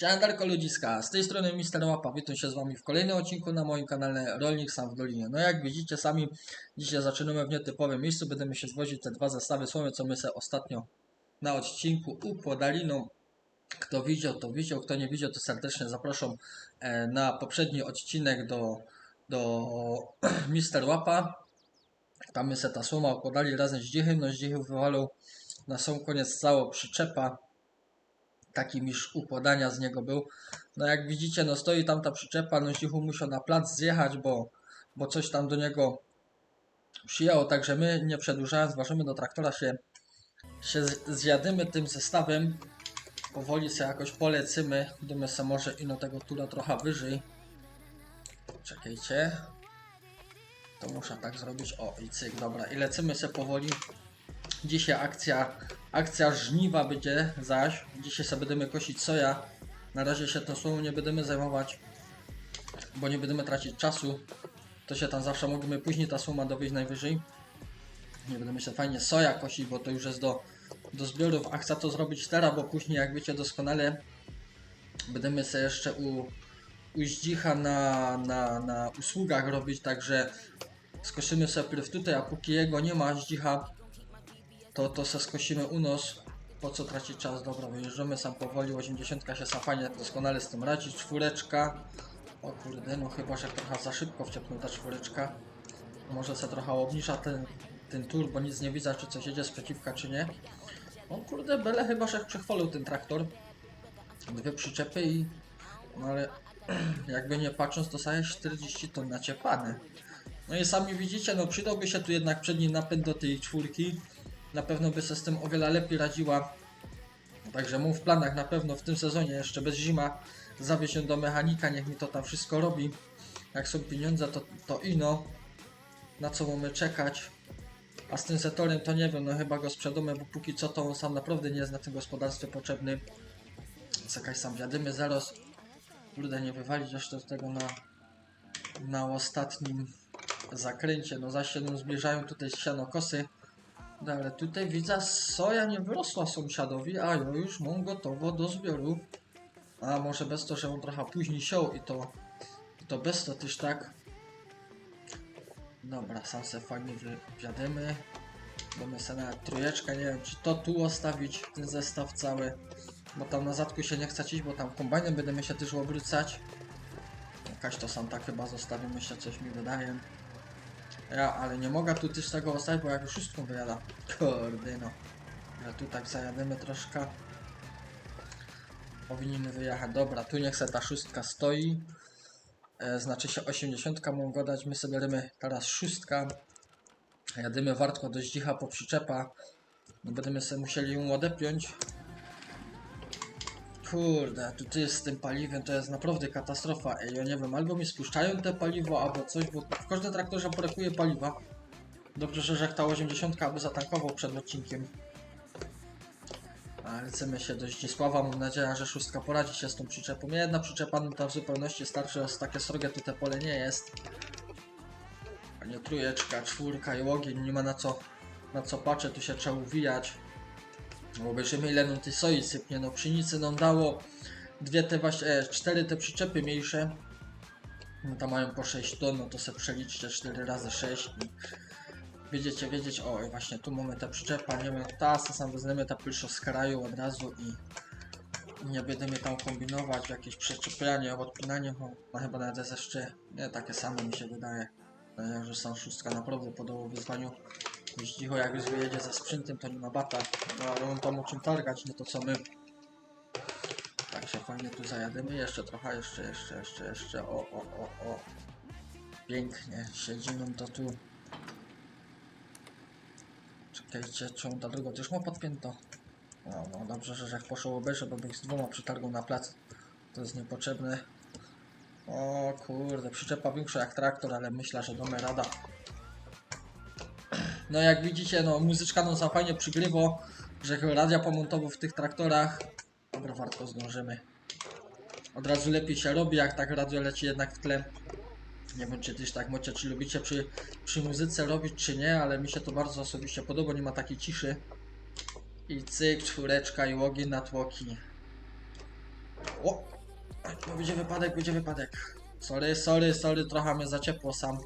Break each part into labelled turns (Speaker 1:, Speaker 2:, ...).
Speaker 1: Cześć ludziska, z tej strony Mister Łapa, witam się z wami w kolejnym odcinku na moim kanale Rolnik Sam w Dolinie. No jak widzicie sami, dzisiaj zaczynamy w nietypowym miejscu, będziemy się zwozić te dwa zestawy słomy, co my sobie ostatnio na odcinku układali. No, kto widział, to widział, kto nie widział, to serdecznie zapraszam e, na poprzedni odcinek do, do Mister Łapa. Tam my se ta słoma układali razem z Dzichem, no z Dzichy wywalał na sam koniec całą przyczepa taki mistrz układania z niego był. No jak widzicie, no stoi tam ta przyczepa, no Zdzichu musiał na plac zjechać, bo, bo coś tam do niego przyjęło, także my nie przedłużając, ważymy do traktora się, się zjadymy tym zestawem, powoli sobie jakoś polecymy, dymy se może ino tego tula trochę wyżej. Czekajcie. To muszę tak zrobić, o i cyk, dobra, i lecimy sobie powoli. Dzisiaj akcja, akcja żniwa będzie zaś. Dzisiaj sobie będziemy kosić soja. Na razie się tą słomą nie będziemy zajmować, bo nie będziemy tracić czasu. To się tam zawsze możemy później ta słoma dowieść najwyżej. Nie będziemy się fajnie soja kosić, bo to już jest do, do zbiorów. A chcę to zrobić teraz, bo później jak wiecie doskonale będziemy sobie jeszcze u, u Zdzicha na, na, na usługach robić, także skosimy sobie pierw tutaj, a póki jego nie ma Zdzicha, to, to se skosimy u nos. Po co tracić czas? Dobra, wyjeżdżamy sam powoli. 80 się sam fajnie doskonale z tym radzi. Czwóreczka. O kurde, no chyba, że trochę za szybko wciepnął ta czwóreczka. Może se trochę obniża ten, ten tur, bo nic nie widzę, czy coś jedzie z przeciwka, czy nie. O kurde, Bele chyba, że przechwalił ten traktor. Dwie przyczepy i... No ale jakby nie patrząc, to sobie 40 ton naciepane. No i sami widzicie, no przydałby się tu jednak przedni napęd do tej czwórki. Na pewno by się z tym o wiele lepiej radziła. Także mu w planach na pewno w tym sezonie, jeszcze bez zima, zawieźć ją do mechanika, niech mi to tam wszystko robi. Jak są pieniądze, to, to ino. Na co mamy czekać. A z tym setorem to nie wiem, no chyba go sprzedamy, bo póki co to on sam naprawdę nie jest na tym gospodarstwie potrzebny. Czekaj, sam wiadymy zaraz. Kurde, nie wywalić jeszcze z tego na, na ostatnim zakręcie. No zaś się zbliżają tutaj sianokosy. No, tutaj widzę, soja nie wyrosła sąsiadowi, a ja już mam gotowo do zbioru. A może bez to, że on trochę później siął i to, i to bez to też tak. Dobra, sam se fajnie wywiadymy. Mamy sobie nawet trójeczkę, nie wiem czy to tu ostawić, ten zestaw cały. Bo tam na zadku się nie chce iść, bo tam kombajnem będziemy się też obrócać. Jakaś to sam tak chyba zostawimy się, coś mi wydaje. Ja, ale nie mogę tu też tego ostawić, bo jak wszystko wyjada. Kurde no. Ale tu tak zajadymy troszkę. Powinniśmy wyjechać. Dobra, tu niech se ta szóstka stoi. E, znaczy się 80 mogą dać. My sobie rymy teraz szóstka. Jadymy wartko do zdzicha po przyczepa. No będziemy sobie musieli ją odepiąć. Kurde, tu ty z tym paliwem to jest naprawdę katastrofa. Ej, ja nie wiem, albo mi spuszczają te paliwo, albo coś, bo w każdym traktorze brakuje paliwa. Dobrze, że ta 80 aby zatankował przed odcinkiem. Lecimy się do Zdzisława, mam nadzieję, że szóstka poradzi się z tą przyczepą. Jedna przyczepa to w zupełności starczy, z takie srogie tu te pole nie jest. A nie trójeczka, czwórka i ogień, nie ma na co, na co patrzeć, tu się trzeba uwijać. No Obejrzymy ile nam tej soi sypnie, no pszenicy nam dało dwie te właśnie, e, cztery te przyczepy mniejsze. No tam mają po 6 ton, no to sobie przeliczcie 4 razy 6 i wiedziecie, wiedzieć, o właśnie tu mamy te przyczepa, nie wiem, ta sam wezmę ta pierwsza z kraju od razu i nie będziemy tam kombinować, jakieś przyczepianie, odpinanie, bo no chyba nawet jest jeszcze, nie, takie same mi się wydaje. No, że sam szóstka naprawdę podobał wyzwaniu. Jeśli cicho jak już wyjedzie ze sprintem, to nie ma bata. No ale on tam o czym targać, nie to co my. Tak się fajnie tu zajadymy. Jeszcze trochę, jeszcze, jeszcze, jeszcze, jeszcze. O, o, o, o. Pięknie. Siedzi nam to tu. Czekajcie, czemu ta druga też ma podpięto? No, no dobrze, że jak poszło obejrzeć, bo bych z dwoma przytargał na plac. To jest niepotrzebne. O kurde, przyczepa większa jak traktor, ale myślę, że domy rada. No jak widzicie, no muzyczka nam za fajnie przygrywo, że radia pomontował w tych traktorach. Dobra, warto zdążymy. Od razu lepiej się robi, jak tak radio leci jednak w tle. Nie wiem, czy też tak macie, czy lubicie przy, przy muzyce robić, czy nie, ale mi się to bardzo osobiście podoba, nie ma takiej ciszy. I cyk, czwóreczka i ogień na tłoki. O! Będzie wypadek, będzie wypadek. Sorry, sorry, sorry, trochę mnie za ciepło sam.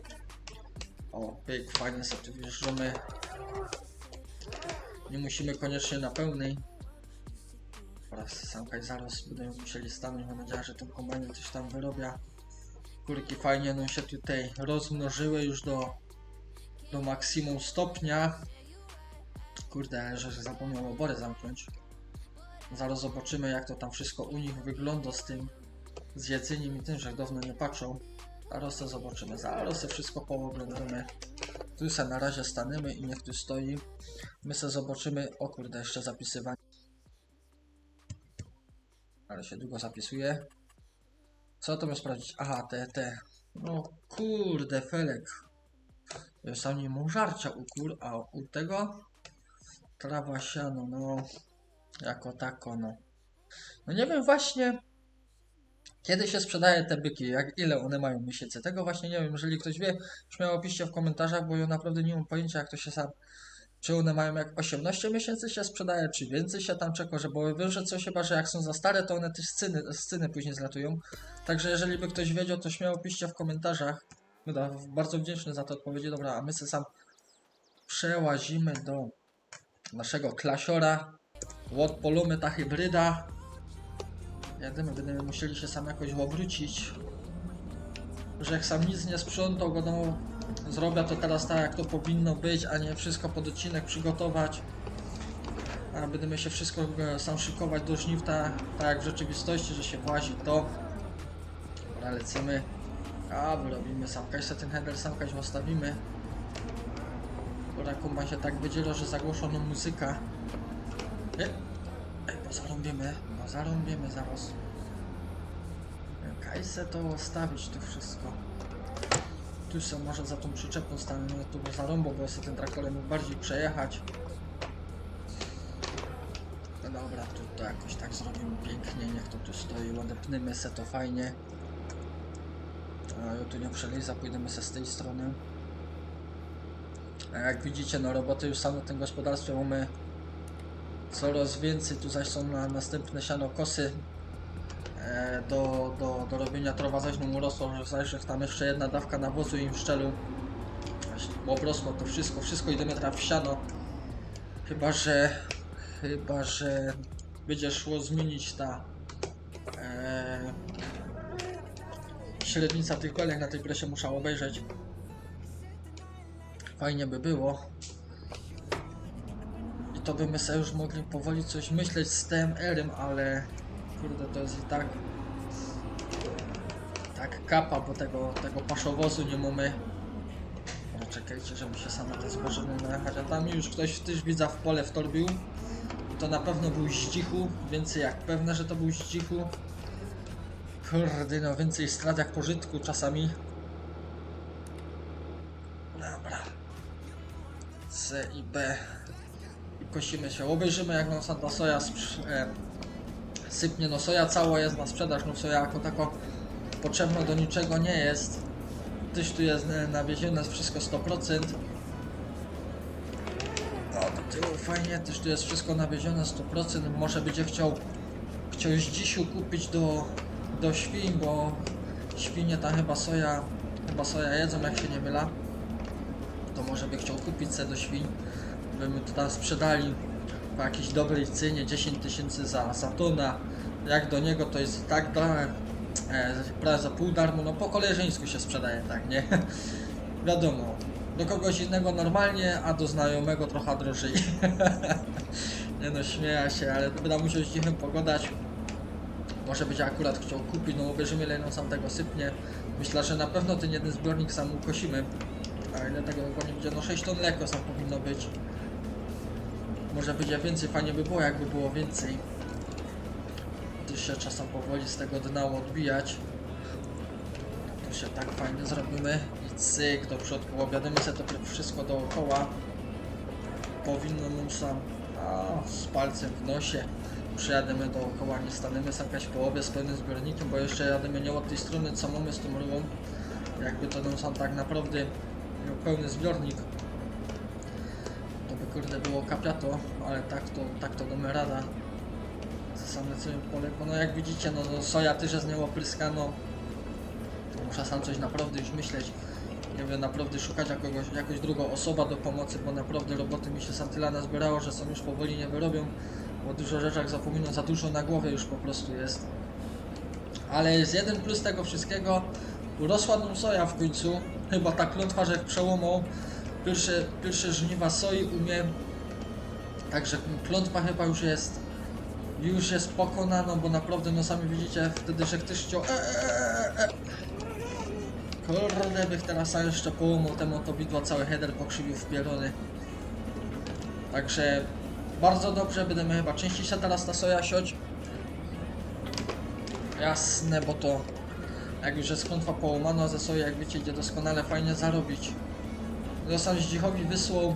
Speaker 1: O, pyk, fajnie sobie wjeżdżamy. Nie musimy koniecznie na pełnej. Oraz samkaj zaraz będziemy musieli stanąć. Mam nadzieję, że ten kombajn coś tam wyrobia. Kurki fajnie no się tutaj rozmnożyły już do, do maksimum stopnia. Kurde, że zapomniał obory zamknąć. Zaraz zobaczymy jak to tam wszystko u nich wygląda z tym z i tym, że dawno nie patrzą. To zobaczymy, zaraz to wszystko pooglądamy. Tu se na razie staniemy i niech tu stoi. My se zobaczymy, o kurde, jeszcze zapisywanie. Ale się długo zapisuje. Co to miał sprawdzić? Aha, te, te. No kurde, Felek. Sam nie mu żarcia u kur, a u tego trawa siano, no jako tako, no. No nie wiem właśnie, kiedy się sprzedaje te byki, jak ile one mają miesięcy. Tego właśnie nie wiem, jeżeli ktoś wie, śmiało piszcie w komentarzach, bo ja naprawdę nie mam pojęcia jak to się sam, czy one mają jak 18 miesięcy się sprzedaje, czy więcej się tam czeka, że bo wiem, że coś chyba, że jak są za stare, to one też sceny, sceny później zlatują. Także jeżeli by ktoś wiedział, to śmiało piszcie w komentarzach. Będę bardzo wdzięczny za te odpowiedzi. Dobra, a my sobie sam przełazimy do naszego klasiora. Łot polumy ta hybryda. Jedymy, będziemy musieli się sam jakoś obrócić. Że jak sam nic nie sprzątał, go no, zrobię to teraz tak jak to powinno być, a nie wszystko pod odcinek przygotować. A będziemy się wszystko e, sam szykować do żniw, tak, jak w rzeczywistości, że się włazi to. Dobra, lecimy. A, wyrobimy sam kaś ten handel, sam kaś ostawimy. Dobra, kumba się tak wydziela, że zagłoszono muzyka. Zarąbimy, bo zarąbimy zaraz. Kajse to stawić tu wszystko. Tu się może za tą przyczepą stanę, no tu bo zarąbą, bo sobie ten traktorem mógł bardziej przejechać. No dobra, tu to jakoś tak zrobimy pięknie, niech to tu stoi, odepniemy se to fajnie. Ja tu nie przeliza, pójdziemy se z tej strony. A jak widzicie, no roboty już same w tym gospodarstwie mamy coraz więcej, tu zaś są na następne siano kosy e, do, do, do robienia trowa zaś nam urosło, zaś tam jeszcze jedna dawka nawozu im w szczelu obrosło to wszystko, wszystko idziemy teraz w siano. Chyba, że chyba, że będzie szło zmienić ta e, średnica tych belek, na tej się muszę obejrzeć. Fajnie by było. i to by my sobie już mogli powoli coś myśleć z TMR-em, ale kurde to jest i tak tak kapa, bo tego, tego paszowozu nie mamy. No czekajcie, żeby się same te zboże nie najechać, a tam już ktoś też widza w pole wtorbił. I to na pewno był zdzichu, więcej jak pewne, że to był zdzichu. Kurde, no więcej strat jak pożytku czasami. Dobra. C i B. Kosimy się. Obejrzymy jak nam Santa Soja e, sypnie. No soja cała jest na sprzedaż. No soja jako tako potrzebna do niczego nie jest. Tyś tu jest e, nawiezione wszystko 100%. O, do tyłu fajnie, też tu jest wszystko nawiezione 100%. Może będzie chciał, chciał z dzisiu kupić do, do świń, bo świnie tam chyba soja, chyba soja jedzą jak się nie myla. To może by chciał kupić se do świń, by my to tam sprzedali po jakiejś dobrej cenie 10 tysięcy za, tona. Jak do niego to jest tak dałem e, prawie za pół darmo, no po koleżeńsku się sprzedaje, tak, nie? Wiadomo, do kogoś innego normalnie, a do znajomego trochę drożej. nie no, śmieja się, ale będę musiał z dzichem pogadać. Może będzie akurat chciał kupić, no obejrzymy ile sam tego sypnie. Myślę, że na pewno ten jeden zbiornik sam ukosimy. A ile tego dokładnie będzie? No 6 ton lekko sam powinno być. Może będzie więcej, fajnie by było jakby było więcej. Tu się czasem powoli z tego dna odbijać. Tu się tak fajnie zrobimy i cyk do przodku. Obiadamy sobie to wszystko dookoła. Powinno sam a, z palcem w nosie. Przejadziemy dookoła, nie staniemy sam jakaś połowie z pełnym zbiornikiem, bo jeszcze jadziemy nie od tej strony co mamy z tą rurą. Jakby to nam sam tak naprawdę miał pełny zbiornik. Kurde było kapiato, ale tak to, tak to damy rada. sam lecimy po leku. No jak widzicie, no, no soja też jest nieopryskano. Muszę sam coś naprawdę już myśleć. Nie wiem, naprawdę szukać jakiegoś, jakoś drugą osobę do pomocy, bo naprawdę roboty mi się sam tyle nazbierało, że są już powoli nie wyrobią. Bo dużo rzeczach zapominam, za dużo na głowie już po prostu jest. Ale jest jeden plus tego wszystkiego. Urosła nam soja w końcu. Chyba ta klątwa, że przełomą. Pierwsze, pierwsze żniwa soi umiem. Także klątwa chyba już jest już jest pokonana, bo naprawdę no sami widzicie wtedy, że ktoś chciał e, e, e. Kurde, bych teraz jeszcze połamał temu to widło, cały header pokrzywił w pierony. Także bardzo dobrze, będziemy chyba częściej się teraz ta soja siać. Jasne, bo to jak już jest klątwa połamana ze soi, jak wiecie, idzie doskonale fajnie zarobić. Sam Zdzichowi wysłał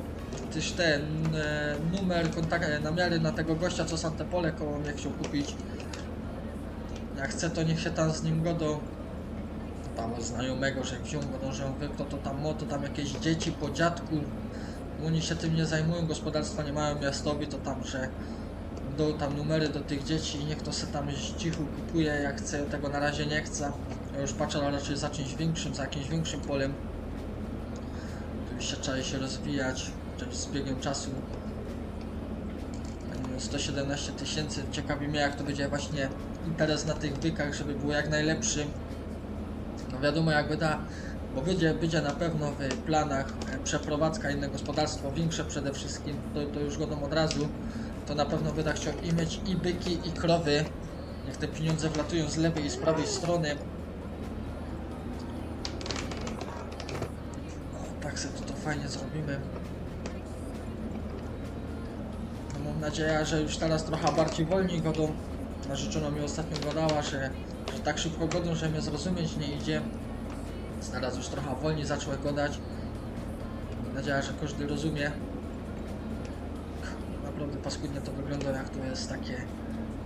Speaker 1: też ten e, numer, kontakt, e, namiary na tego gościa, co sam te pole koło mnie chciał kupić. Jak chce, to niech się tam z nim godą. Tam znajomego, że wziął godą, że on wykto, to tam mo, to tam jakieś dzieci po dziadku. Oni się tym nie zajmują, gospodarstwa nie mają miastowi, to tam, że do tam numery do tych dzieci i niech to se tam z cichu kupuje jak chce, tego na razie nie chce. Ja już patrzę raczej za czymś większym, za jakimś większym polem. Oczywiście trzeba się rozwijać, z biegiem czasu. Mm, 117 tysięcy, ciekawi mnie jak to będzie właśnie interes na tych bykach, żeby było jak najlepszy. No wiadomo jak wyda, bo będzie, będzie na pewno w planach e, przeprowadzka inne gospodarstwo, większe przede wszystkim, to, to już godą od razu, to na pewno wyda chciał i mieć i byki i krowy, niech te pieniądze wlatują z lewej i z prawej strony. O, tak sobie to, to fajnie zrobimy. No, mam nadzieję, że już teraz trochę bardziej wolniej godą. Narzeczona mi ostatnio gadała, że, że tak szybko godą, że mnie zrozumieć nie idzie. Więc teraz już trochę wolniej zaczął gadać. Mam nadzieję, że każdy rozumie. Naprawdę paskudnie to wygląda, jak to jest takie,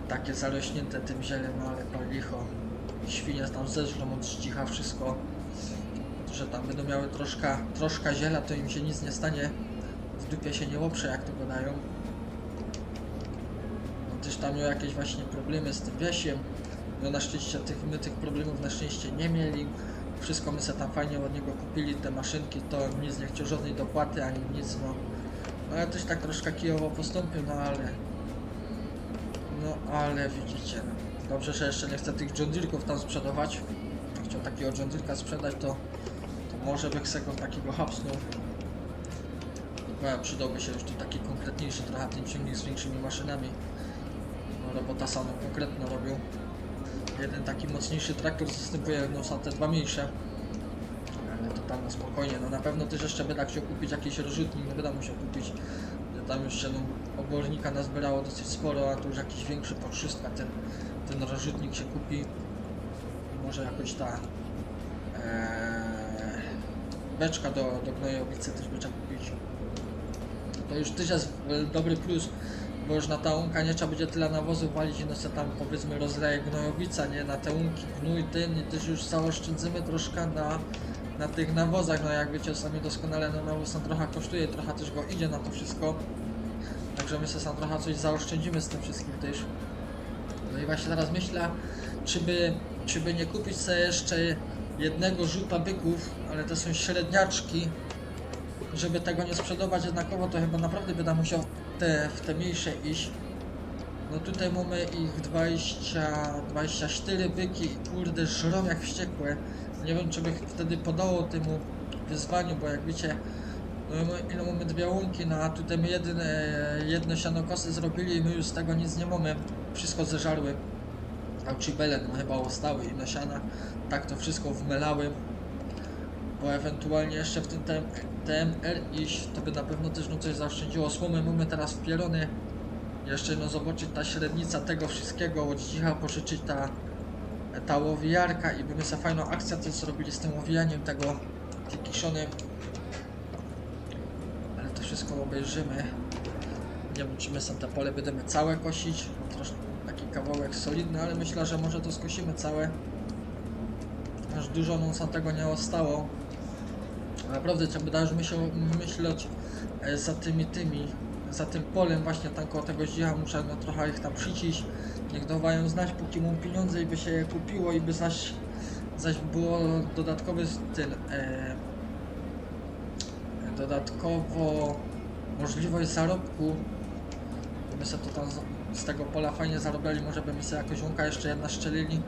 Speaker 1: takie zarośnięte tym zielem, no ale pal licho. Świnie tam zeżrą od cicha wszystko. Że tam będą miały troszkę, troszkę ziela, to im się nic nie stanie. W dupie się nie łoprze, jak to gadają. No też tam miał jakieś właśnie problemy z tym wiesiem. No na szczęście tych, my tych problemów na szczęście nie mieli. Wszystko my sobie tam fajnie od niego kupili, te maszynki, to nic nie chciał żadnej dopłaty ani nic, no. No ja też tak troszkę kijowo postąpił, no ale... No ale widzicie, no. Dobrze, że jeszcze nie chcę tych John tam sprzedawać. Chciał takiego John sprzedać, to może go takiego hapsnął. No, przydałby się już tu taki konkretniejszy trochę ten ciągnik z większymi maszynami. No, robota sama konkretno robił. Jeden taki mocniejszy traktor zastępuje no, te dwa mniejsze. Ale to tam na spokojnie. No na pewno też jeszcze będę chciał kupić jakiś rozrzutnik, nie będę musiał kupić. Tam już się no, obornika nazbierało dosyć sporo, a tu już jakiś większy po 300 ten, ten rozrzutnik się kupi. Może jakoś ta ee, beczka do, do gnojowicy też by trzeba kupić. To już też jest dobry plus, bo już na ta łąka nie trzeba będzie tyle nawozu walić no se tam powiedzmy rozleje gnojowica, nie? Na te łąki gnój ten i też już zaoszczędzimy troszkę na, na tych nawozach, no jak wiecie sami doskonale, no nawóz tam trochę kosztuje, trochę też go idzie na to wszystko. Także my sobie sam trochę coś zaoszczędzimy z tym wszystkim też. No i właśnie teraz myślę, czy by, czy by nie kupić sobie jeszcze jednego żupa byków, ale to są średniaczki, żeby tego nie sprzedawać jednakowo, to chyba naprawdę będę musiał te, w te mniejsze iść. No tutaj mamy ich 20, 24 byki i kurde żrą jak wściekłe. Nie wiem czy bych wtedy podało temu wyzwaniu, bo jak wiecie, no ile mamy dwie łąki, no a tutaj my jedyne, jedne sianokosy zrobili i my już z tego nic nie mamy. Wszystko zeżarły. A czibele no chyba ostały i nasiana. Tak to wszystko wmelały bo ewentualnie jeszcze w tym TM, TMR iść, to by na pewno też no coś zaoszczędziło. Słomy mamy teraz wpierony. Jeszcze no zobaczyć ta średnica tego wszystkiego, od cicha pożyczyć ta, ta łowiarka i by my sobie fajną akcję też zrobili z tym łowijaniem tego kiszony. Ale to wszystko obejrzymy. Nie wiem czy my sam te pole będziemy całe kosić. Troszkę kawałek solidny, ale myślę, że może to skosimy całe. Aż dużo nam tego nie ostało. Naprawdę trzeba by już myśleć e, za tymi tymi za tym polem właśnie koło tego zdzicha muszę no, trochę ich tam przyciść. Niech dawają znać póki mam pieniądze i by się je kupiło i by zaś, zaś było dodatkowy styl. E, dodatkowo możliwość zarobku. Gdyby sobie to tam z, tego pola fajnie zarobiali, może by mi sobie jakoś łąka jeszcze jedna szczelili.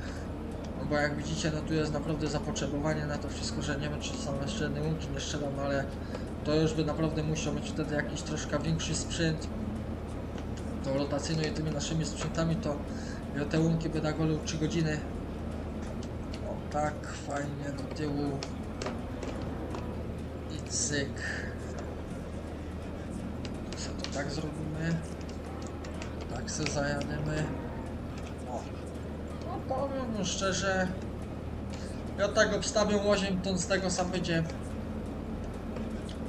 Speaker 1: No bo jak widzicie, no tu jest naprawdę zapotrzebowanie na to wszystko, że nie wiem czy są jeszcze jedne łąki nie strzelam, ale to już by naprawdę musiał mieć wtedy jakiś troszkę większy sprzęt. To rotacyjną i tymi naszymi sprzętami to ja te łąki by nagolił 3 godziny. O tak, fajnie do tyłu. I cyk. To tak zrobimy. Tak se zajadziemy. O. No powiem szczerze. Ja tak obstawię łozień, to z tego sam będzie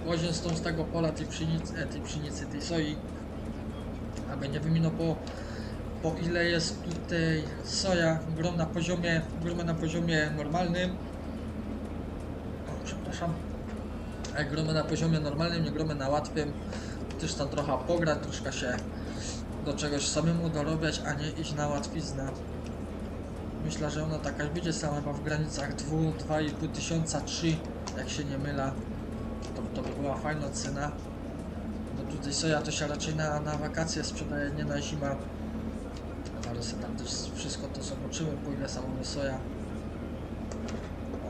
Speaker 1: łozień z tą z tego pola tej pszenicy, e, tej pszenicy, tej soi. Aby nie wyminął po, po ile jest tutaj soja grom na poziomie, gromy na poziomie normalnym. O, przepraszam. Jak gromy na poziomie normalnym, nie gromy na łatwym. Też tam trochę pograć, troszkę się do czegoś samemu dorobiać, a nie iść na łatwiznę. Myślę, że ona taka będzie sama w granicach 2-2,5 tysiąca, 3, jak się nie mylę. To, to by była fajna cena. Bo tutaj soja to się raczej na, na wakacje sprzedaje, nie na zima. Ale sobie tam też wszystko to zobaczymy, ile sama soja.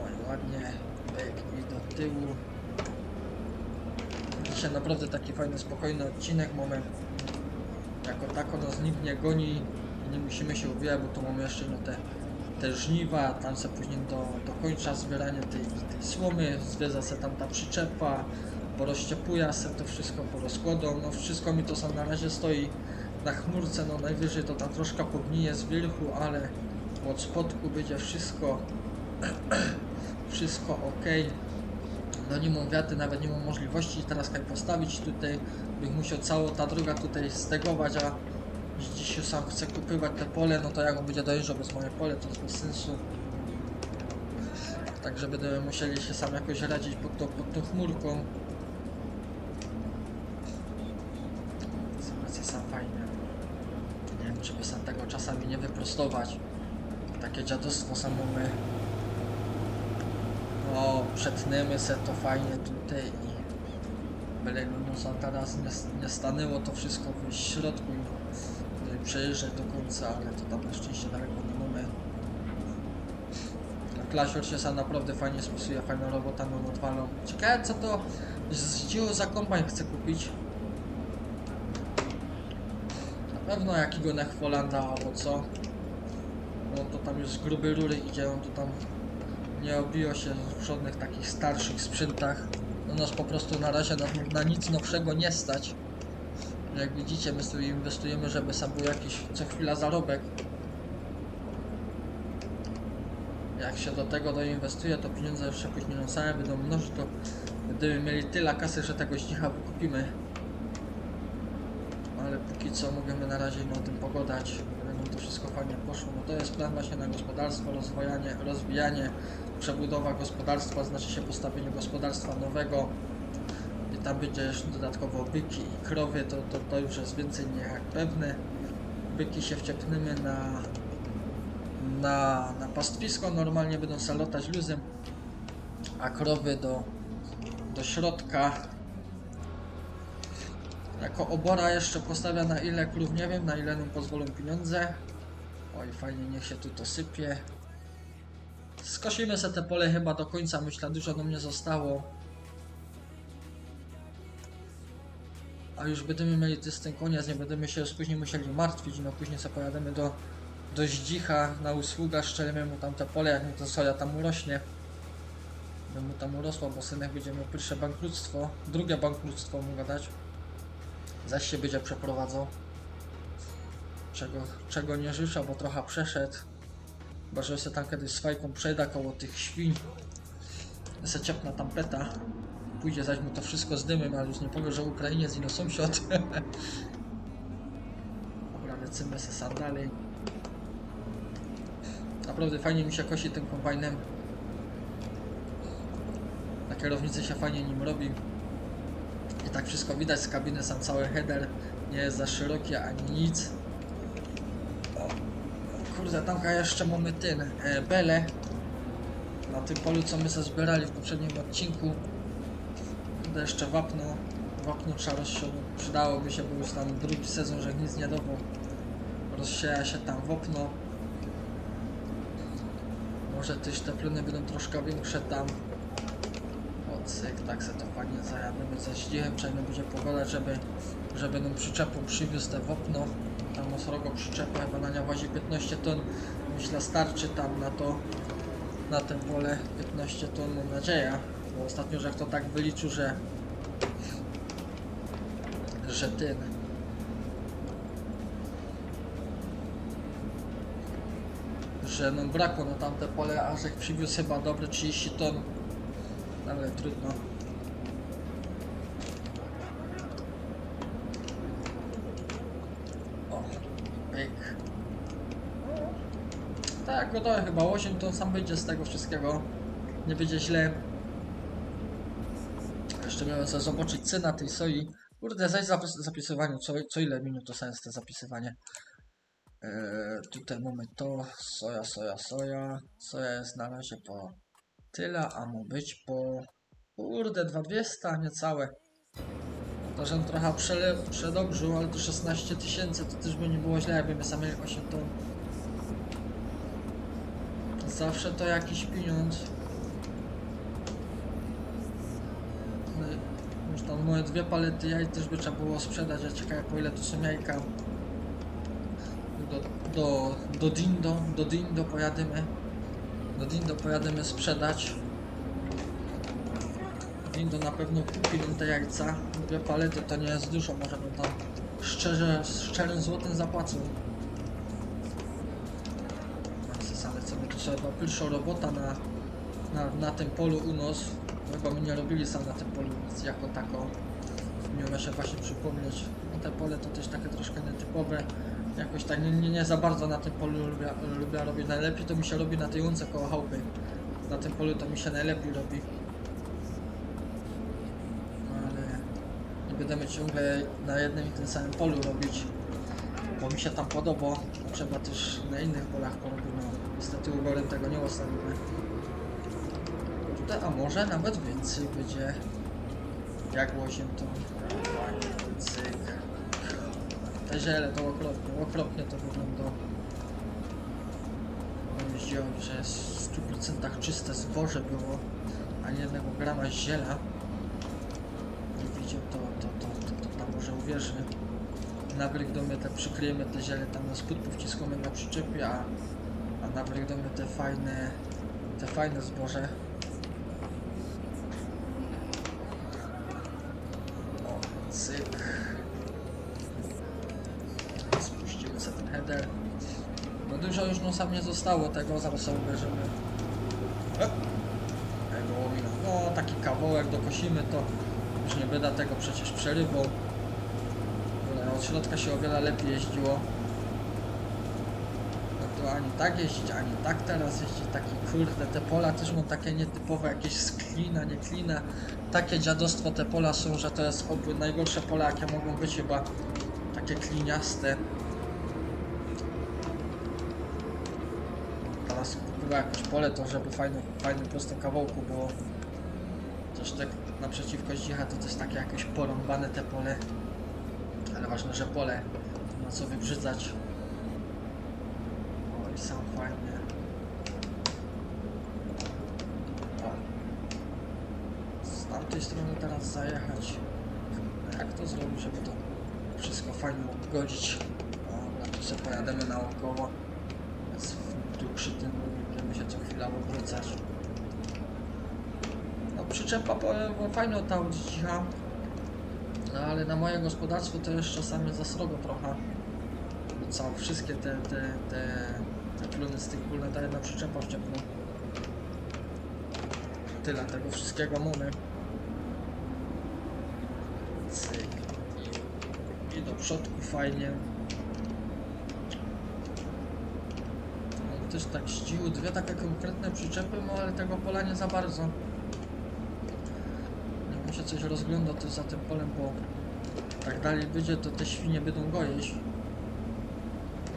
Speaker 1: Oj, ładnie. I do tyłu. Dzisiaj naprawdę taki fajny, spokojny odcinek mamy. Jako tako nas nikt nie goni i nie musimy się ubijać, bo tu mamy jeszcze no te, te żniwa, tam se później do, dokończa zbieranie tej, tej słomy, zwiedza se tam ta przyczepa, porozciepuje se to wszystko, porozkładą, no wszystko mi to sam na razie stoi na chmurce, no najwyżej to tam troszkę pognije z wierchu, ale od spodku będzie wszystko wszystko ok. No nie mam wiaty, nawet nie mam możliwości teraz jak postawić tutaj, bych musiał całą ta droga tutaj stegować, a jeśli się sam chce kupywać te pole, no to jak on będzie dojeżdżał bez moje pole, to jest bez sensu. Także będziemy musieli się sam jakoś radzić pod, tą- pod tą chmurką. Sytuacja sam fajnie. Nie wiem, czy by sam tego czasami nie wyprostować. Takie dziadostwo samo my. O, przetniemy se to fajnie tutaj byle no za teraz nie, nie stanęło to wszystko w środku i i przejeżdżać do końca, ale to tam na szczęście daleko nie mamy. Klasior się sam naprawdę fajnie spisuje, fajna robota nam odwalą. Ciekawe co to z dzieło za kombajn chce kupić. Na pewno jakiego Nechwolanda albo co. No to tam już z grubej rury idzie, on to tam nie obiło się w żadnych takich starszych sprzętach. No nas po prostu na razie na, na nic nowszego nie stać. Jak widzicie, my sobie inwestujemy, żeby sam był jakiś co chwila zarobek. Jak się do tego doinwestuje, to pieniądze już później nam same będą mnożyć, to będziemy mieli tyle kasy, że tego ścicha wykupimy. Ale póki co możemy na razie no, o tym pogadać, żeby nam to wszystko fajnie poszło. No to jest plan właśnie na gospodarstwo, rozwijanie, rozwijanie, przebudowa gospodarstwa, znaczy się postawienie gospodarstwa nowego. I tam będzie jeszcze dodatkowo byki i krowy, to, to, to już jest więcej nie jak pewne. Byki się wciepniemy na, na, na pastwisko, normalnie będą salotać luzem, a krowy do, do środka. Jako obora jeszcze postawia na ile krów, nie wiem, na ile nam pozwolą pieniądze. Oj, fajnie, niech się tu to sypie. Skosimy sobie te pole chyba do końca, myślę, dużo nam nie zostało. A już będziemy mieli tym koniec, nie będziemy się już później musieli martwić, no później sobie pojadę do, do Zdzicha na usługę, szczelimy mu tam te pole, jak mu to soja tam urośnie. By mu tam urosło, bo synek będzie miał pierwsze bankructwo, drugie bankructwo mu gadać. Zaś się będzie przeprowadzał. Czego, czego nie życzę, bo trochę przeszedł. Chyba, że się tam kiedyś z fajką przejda koło tych świń. Se ciepna tampeta. Pójdzie zaś mu to wszystko z dymem, ale już nie powie, że Ukrainiec i no sąsiad. Dobra, lecimy se sam dalej. Naprawdę fajnie mi się kosi tym kombajnem. Na kierownicy się fajnie nim robi. I tak wszystko widać z kabiny, sam cały header nie jest za szeroki ani nic. Kurde, tam jeszcze mamy ten, e, belę. Na tym polu, co my sobie zbierali w poprzednim odcinku. Kurde, jeszcze wapno, wapno trzeba rozsiąść. Przydałoby się, bo już tam drugi sezon, że nic nie dobo. Rozsieja się tam wapno. Może też te płyny będą troszkę większe tam. Cyk, tak se to fajnie zajademy ze zdzichem, trzeba będzie pogadać, żeby, żeby nam przyczepą przywiózł te wopno. Przyczepa, chyba na nią waży 15 ton. Myślę starczy tam na to, na te pole 15 ton, mam nadzieję. Bo ostatnio, że kto tak wyliczył, że że ten że nam brakło na tamte pole, a że przywiózł chyba dobre 30 ton. Ale trudno. O, pyk. Gotowe chyba 8 ton sam będzie z tego wszystkiego. Nie będzie źle. Jeszcze miałem sobie zobaczyć cena tej soi. Kurde, zaś zapis zapisywanie, co, co ile minut to sens te zapisywanie. Eee, tutaj mamy to, soja, soja, soja. Soja jest na razie po tyle, a ma być po kurde 2200, niecałe. To, że trochę przedobrzył, ale to 16 tysięcy, to też by nie było źle, jakby my sami 8 ton. Zawsze to jakiś pieniądz. No Już tam moje dwie palety jaj też by trzeba było sprzedać, ja ciekawe po ile to są jajka do, do, do Dindo, do Dindo pojadymy. Do Dindo pojadymy sprzedać. Dindo na pewno kupi nam te jajca. Dwie palety to nie jest dużo, może bym tam szczerze, szczerym złotym zapłacą. Była pierwsza robota na, na, na tym polu u nas. Chyba my nie robili sam na tym polu jako tako. Nie się właśnie przypomnieć. No te pole to też takie troszkę nietypowe. Jakoś tak nie, nie, nie za bardzo na tym polu lubię, lubię robić. Najlepiej to mi się robi na tej łące koło chałupy. Na tym polu to mi się najlepiej robi. Ale nie będziemy ciągle na jednym i tym samym polu robić. Bo mi się tam podoba. Trzeba też na innych polach porobić. No, niestety uborem tego nie ostawimy. Kurde, a może nawet więcej będzie. Jak 8 to fajnie, cyk. Te ziele to okropnie, okropnie to wygląda. Zdział, że jest w 100% czyste zboże było, ani jednego grama ziela. Nie widział to, to, to, to, to tam może uwierzy. Mnie te przykryjemy te ziele tam na spód powciskamy na przyczepie, a, a nawryk do mnie te fajne, te fajne zboże. O, cyk. Spuścimy sobie ten header. No dużo już nosam nie zostało tego, zaraz sobie ubierzemy. E, Tego. No taki kawałek dokosimy to już nie będę tego przecież przerywał. Od środka się o wiele lepiej jeździło. To ani tak jeździć, ani tak teraz jeździć. Taki kurde, te pola też mam takie nietypowe, jakieś z klina, nie klina. Takie dziadostwo te pola są, że to jest oby najgorsze pola jakie mogą być chyba. Takie kliniaste. Teraz kupiła jakieś pole, to żeby fajne, fajnym prostym kawałku było. Też tak naprzeciwko zdzicha to też takie jakieś porąbane te pole. Ale ważne, że pole ma co wybrzydzać. O i sam fajnie. O. Z tamtej strony teraz zajechać. Jak to zrobić, żeby to wszystko fajnie odgodzić? Dobra, tu sobie pojadziemy naokoło. Więc tu przy tym będziemy się co chwila odwracać. No przyczepa bo fajnie ta cicha. No ale na moje gospodarstwo to jeszcze czasami za srogo trochę. Bo wszystkie te, te, te, te pluny z tych pól ta jedna przyczepa wciągną. Tyle tego wszystkiego mamy. Cyk. I, do przodku fajnie. No, też tak zdziwił dwie takie konkretne przyczepy, no ale tego pola nie za bardzo. Coś rozglądał to za tym polem, bo tak dalej będzie, to te świnie będą goić.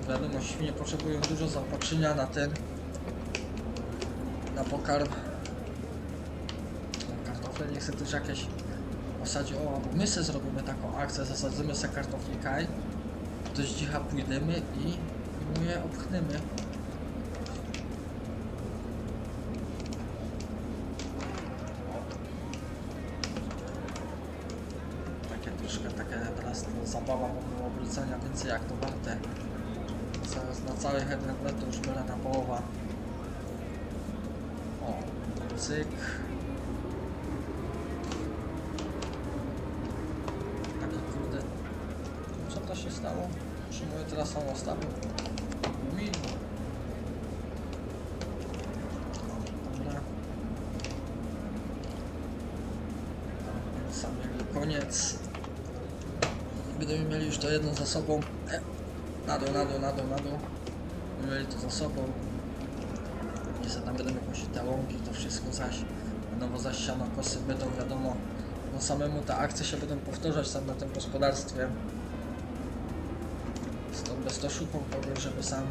Speaker 1: Wiadomo, świnie potrzebują dużo zaopatrzenia na ten, na pokarm. Kartofle nie chcę też jakieś posadzić. O, albo my se zrobimy taką akcję, zasadzimy se kartoflikaj, do zdzicha pójdziemy i mu je obchniemy. Stało? Teraz samą stawę. Mi. Dobra. Sami koniec. Gdybyśmy mieli już to jedno za sobą. E, na dół, na dół, na dół, na dół. Gdybyśmy mieli to za sobą. Niestety tam będziemy kosić te łąki, to wszystko zaś. Nowo zaś siano kosy będą wiadomo. No samemu te akcje się będą powtarzać tam na tym gospodarstwie. To szukał kogoś, żeby sam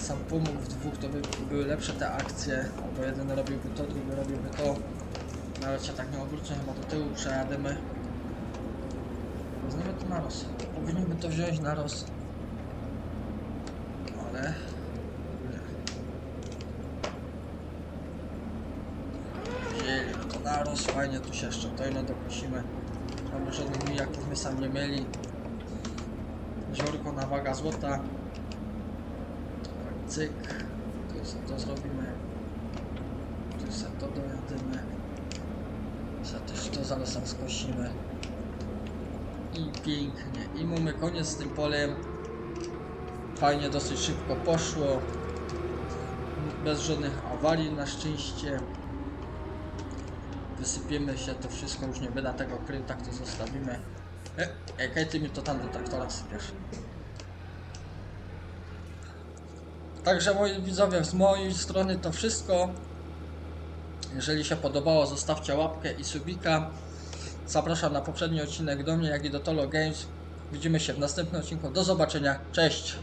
Speaker 1: sam pomógł w dwóch, to by były lepsze te akcje, albo jeden robiłby to, drugi robiłby to. Nawet się tak nie obrócę, chyba do tyłu przejadymy. Weźmiemy to na roz. Powinniśmy to wziąć na roz. Ale... Nie. Wzięli to na roz, fajnie tu się jeszcze tojno dokosimy. Mamy żadnych mijaków my sam nie mieli. Ziorko na waga złota. Cyk. Tu sobie to zrobimy. Tu sobie to dojadymy. Sobie też to zaraz sam skosimy. I pięknie. I mamy koniec z tym polem. Fajnie, dosyć szybko poszło. Bez żadnych awarii na szczęście. Wysypiemy się, to wszystko już nie wyda tego krył, tak to zostawimy. E, Ekaj, ty mi to tam do traktora sypiesz. Także moi widzowie, z mojej strony to wszystko. Jeżeli się podobało, zostawcie łapkę i subika. Zapraszam na poprzedni odcinek do mnie, jak i do Tolo Games. Widzimy się w następnym odcinku. Do zobaczenia. Cześć!